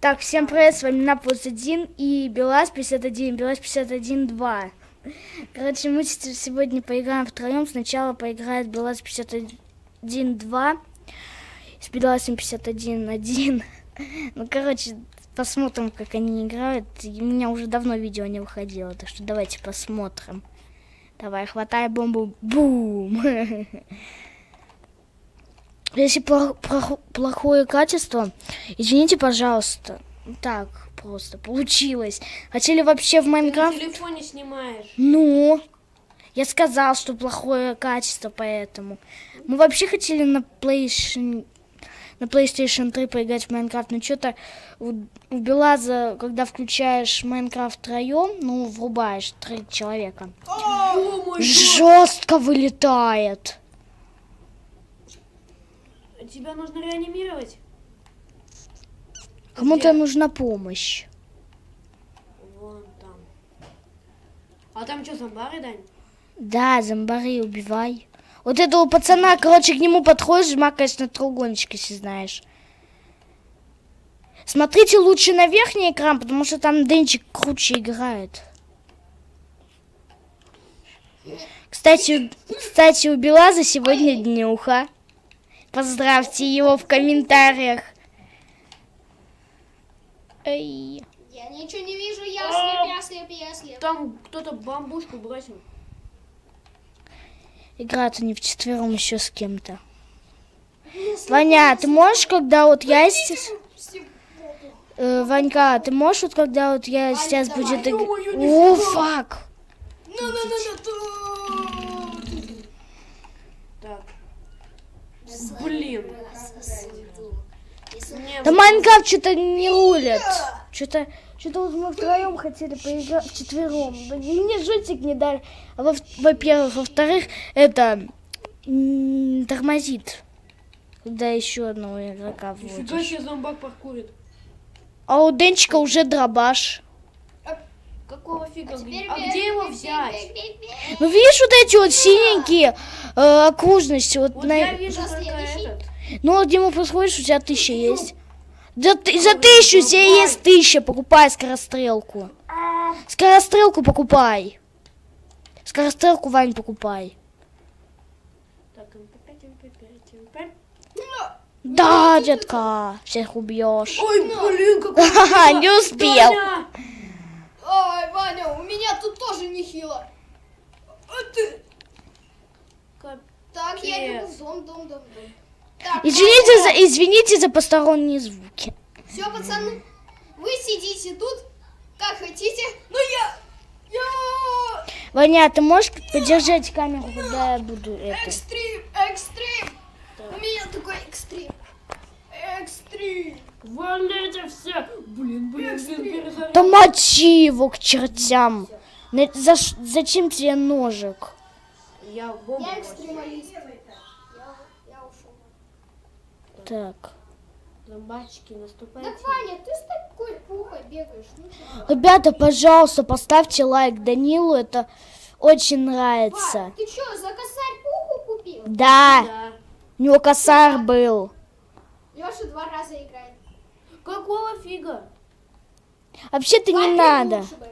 Так, всем привет, с вами Наплус 1 и Белаз 51, Белаз 51 2. Короче, мы сегодня поиграем втроем. Сначала поиграет Белаз 51 2 с Белазом 51 1. Ну, короче, посмотрим, как они играют. У меня уже давно видео не выходило, так что давайте посмотрим. Давай, хватай бомбу. Бум! Если плох- плох- плохое качество, извините, пожалуйста. Так, просто получилось. Хотели вообще в Ты на Майнкрафт? телефоне снимаешь. Ну, я сказал, что плохое качество, поэтому. Мы вообще хотели на PlayStation, на PlayStation 3 поиграть в Майнкрафт, но что-то у, у Белаза, когда включаешь Майнкрафт втроем, ну, врубаешь три человека, О, жестко вылетает. Тебя нужно реанимировать. Кому-то нужна помощь. Вон там. А там что, зомбары, Дань? Да, зомбари убивай. Вот этого пацана, короче, к нему подходишь, жмакаешь на треугольничек, если знаешь. Смотрите лучше на верхний экран, потому что там Денчик круче играет. Кстати, у- кстати, у Белаза сегодня днюха. Поздравьте его в комментариях. Эй. Я ничего не вижу, я А. слеп, я слеп, я слеп. Там кто-то бамбушку бросил. Играют они вчетвером еще с кем-то. Ваня, ты можешь, когда вот я сейчас... Э, Ванька, ты можешь вот когда вот я сейчас будет... Ё-моё, иг- О, нифига. фак! Так. Блин. Да Майнкрафт что-то не рулит. Что-то... Что-то вот мы втроем хотели поиграть вчетвером. Да Мне джойстик не дали. А во- во-первых, во-вторых, это тормозит. Когда еще одного игрока Нифига вводишь. себе зомбак паркурит. А у Денчика уже дробаш. Какого фига? А где его взять? Ну видишь вот эти вот синенькие э, окружности, вот Вот на... я вижу За этот. Ну, вот мы подходишь, у тебя тысяча есть. За, ты- за тысячу у тебя есть тысяча, покупай скорострелку. Скорострелку покупай. Скорострелку, Вань, покупай. Так, МП5, МП5, МП5. Да, детка, всех убьешь. Ой, блин, какой Ха-ха, не успел. Ой, Ваня, у меня тут тоже нехило. А ты? Так, я люблю зом, дом, дом, дом. Так, Извините за, извините за посторонние звуки. Все, пацаны, вы сидите тут, как хотите, но я... Я... Ваня, ты можешь подержать камеру, когда я буду это? Экстрим, экстрим. У меня такой экстрим. Экстрим. Валите все! Блин, блин, блин, перезаряд. Да мочи его к чертям. За зачем тебе ножик? Я бомбу Я экстремалист. Я, я ушел. Так. Зомбачки, наступайте. Так, Ваня, ты с такой пухой бегаешь. Ну? Ребята, пожалуйста, поставьте лайк Данилу, это очень нравится. Вань, ты что, за косарь пуху купил? Да, Да. у него косарь был. Леша два раза играет. Какого фига? Вообще-то не надо. лучше бы.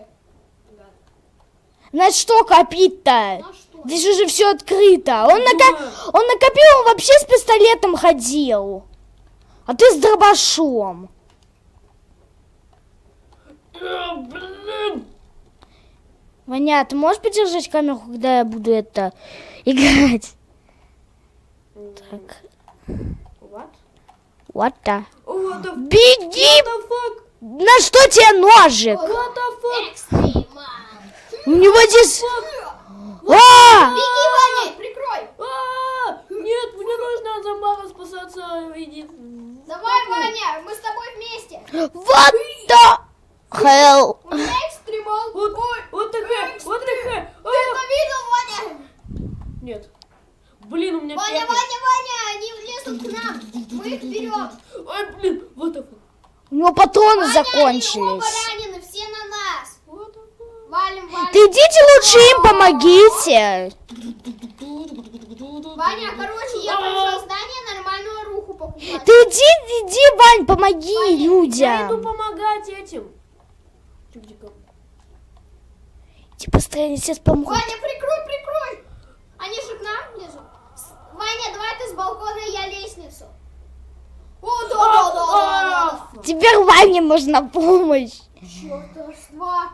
На что копить-то? На что? Здесь уже все открыто. Он, нака- он накопил, он вообще с пистолетом ходил. А ты с дробашом. Ваня, ты можешь подержать камеру, когда я буду это играть? Так, What? вот так. What the, Беги! what the? На что тебе ножик? What the fuck? У него здесь... Беги, Ваня, прикрой. А, Нет, мне нужно от зомбара спасаться. Иди. Давай, Ваня, мы с тобой вместе. Вот the hell. У меня экстремал. Вот, вот такая, вот такая. Ты это видел, Ваня? Нет. Блин, у меня Ваня. Ваня, Ваня, они влезут к нам. Мы их берем. Ой, блин, what the fuck? У него патроны Ваня, они оба закончились. ранены, все на нас. What the Ты идите лучше им помогите. Ваня, короче, я пошел в здание нормальную руху покупать. Ты иди, иди, Вань, помоги Я иду людям. помогать этим. Чудикам. Типа, строение сейчас помогут. Ваня, прикрой, прикрой! Они же к нам лезут. С- Ваня, давай ты с балкона, я лестницу. О, да, да, да, да, Теперь Ване нужна помощь. да. Чертовства.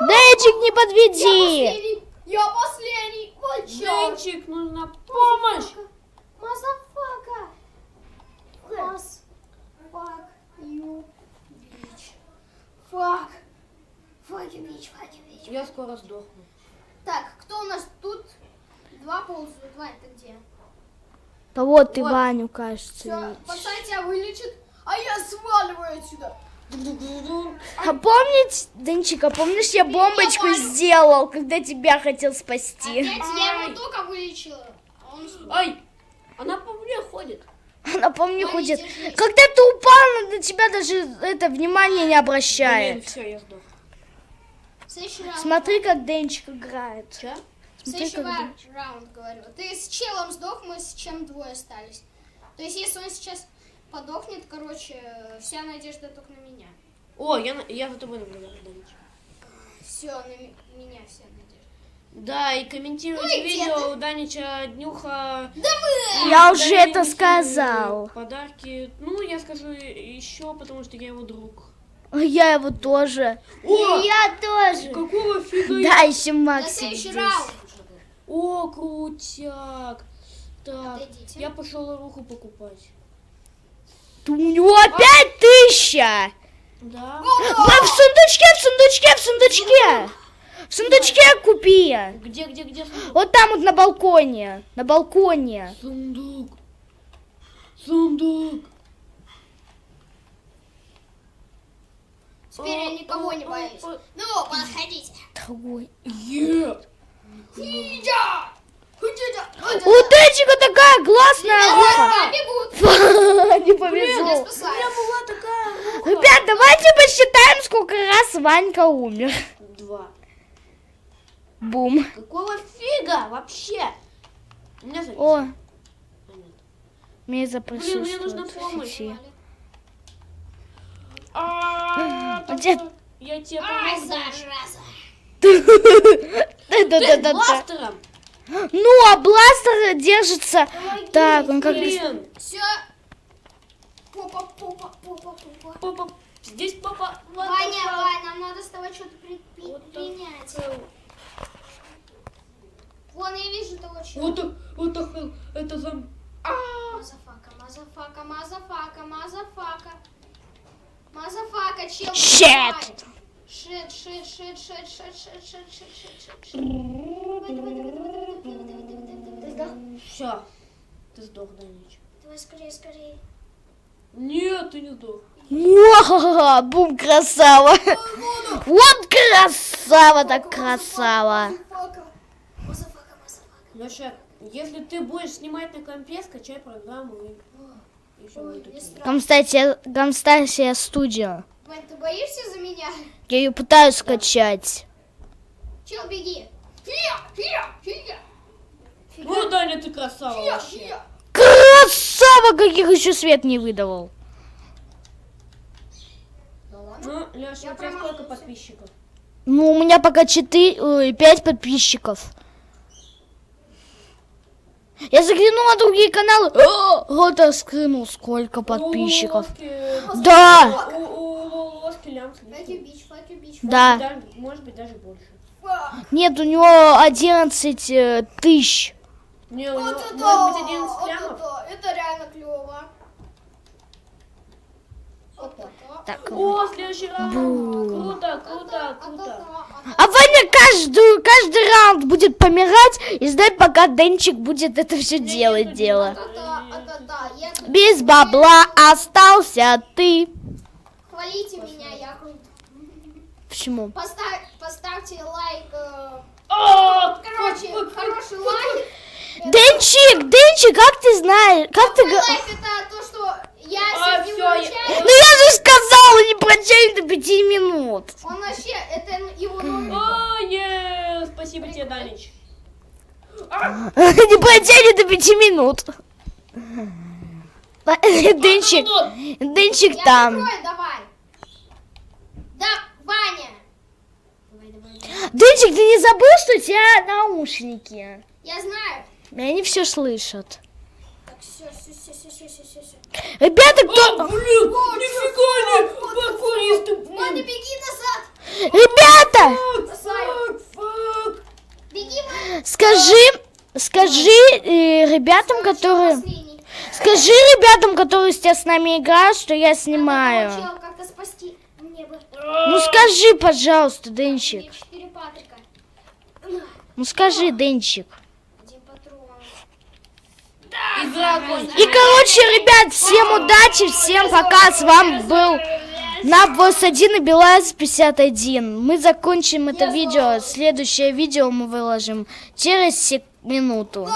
Денчик, не Я подведи. последний. Я последний. Денчик, нужна помощь. Мазафака. Маз. Фак. Ю. Бич. Фак. Факи бич, факи бич. Я скоро сдохну. Так, кто у нас тут? Два ползают. Вань, ты где? Да вот ты Вот. Ваню, кажется, Все, пацан тебя вылечит, а я сваливаю отсюда. А помнить, Денчик, а помнишь, я бомбочку сделал, когда тебя хотел спасти? Опять я Ай. его только вылечила. а он. Ай, она по мне ходит. Она по мне ходит. держись. Когда ты упал, она на тебя даже это внимание не обращает. все, я сдох. В следующий раунд. Смотри, как Денчик играет. Че? В Смотри, следующий как ва- Денчик. раунд говорю. Ты с челом сдох, мы с чем двое остались. То есть, если он сейчас подохнет, короче, вся надежда только на меня. О, я, на- я за тобой наблюдаю, Данечка. Все, на меня вся надежда. Да, и комментируйте Ой, видео у Данича Днюха. Да мы! Я уже Даня это несет сказал. Подарки. Ну, я скажу еще, потому что я его друг. Я его тоже. О! Я тоже. Какого фига? Да, еще На Максим следующий здесь. раунд. О, крутяк. Так, Отойдите. я пошел руху покупать. У него опять тысяча. Да. В сундучке, в сундучке, в сундучке. В сундучке купи. Где, где, где сундук? Вот там вот на балконе. На балконе. Сундук. Сундук. Теперь я никого не боюсь. Ну, подходите. Дорогой. Хидя! У Денчика такая классная рука. А, бегут. Не Я повезло. У меня спасаю. была такая рука. Ребят, давайте посчитаем, сколько раз Ванька умер. Два. Бум. Какого фига вообще? У меня завис. О, А, мне Блин, мне нужна помощь. А, тебя- так, Я тебе Ай, помогу. зараза. Ты с бластером? Ну, а бластер держится. Так, он как... Блин. Все. Попа, попа, попа, попа. Папа, здесь what the Ваня? Ваня, нам надо с тобой что-то предпринять. Вон, я вижу того человека. the hell? Это за... А, Мазафака, мазафака, мазафака, мазафака. Мазафака, чел. Давай. Шит, шит, шит, шит, шит, шит, шит, шит, шит, шит, шит. Ты сдох? Все. Ты сдох, Данич. Давай скорее, скорее. Нет, ты не сдох. Муа, Бум, красава. Вот красава, так красава. Мазафака. Леша, если ты будешь снимать на компе, скачай программу. Гамстасия, Гамстасия студио. Вань, ты боишься за меня? Я ее пытаюсь скачать. Чел, беги. Фия, фия, фия. Ну, Даня, ты красава Фия, фия. Красава, каких еще свет не выдавал. Ну Леша, Я у тебя сколько подписчиков? Ну, у меня пока 4, 5 подписчиков. Я заглянул на другие каналы. О, вот я скинул, сколько подписчиков. У Да, У, у Лоски лям да. Может быть, даже больше. Нет, у него 11 э, тысяч. Не, у него Вот это, может быть 11 вот лямов. это, это реально клево. Вот это. Так. О, следующий раунд. Бу. Круто, круто, круто. А Ваня каждую, каждый раунд будет помирать и ждать, пока Денчик будет это все делать дело. А-та-та, а-та-та. Я тут- Без бабла остался ты. Хвалите меня, я крут. Почему? Поставь, поставьте лайк. э, О, Короче, хороший лайк. Денчик, Денчик, как ты знаешь? Как ты... это то, что я А, с ним всё, я- выручаю. Ну я же сказала, не прощай до пяти минут. Он вообще, это его номер. О, е, спасибо тебе, Данич. Не прощай до пяти минут. Денчик, Денчик Я там. закрою, давай. Да, Ваня. Давай, давай, давай. Денчик, ты не забыл, что у тебя наушники? Я знаю. Меня они все слышат. Ребята, кто... А, блин, нифига не, покуристы, блин. Надя, беги назад. Ребята! Фак, фак. Беги, скажи, скажи э, ребятам, которые... Скажи ребятам, которые сейчас с нами играют, что я снимаю. Ну скажи, пожалуйста, Денчик. Ну скажи, Денчик. И, короче, ребят, всем удачи, всем пока. С вами был Набос 1 и Белаз 51. Мы закончим это видео. Следующее видео мы выложим через минуту.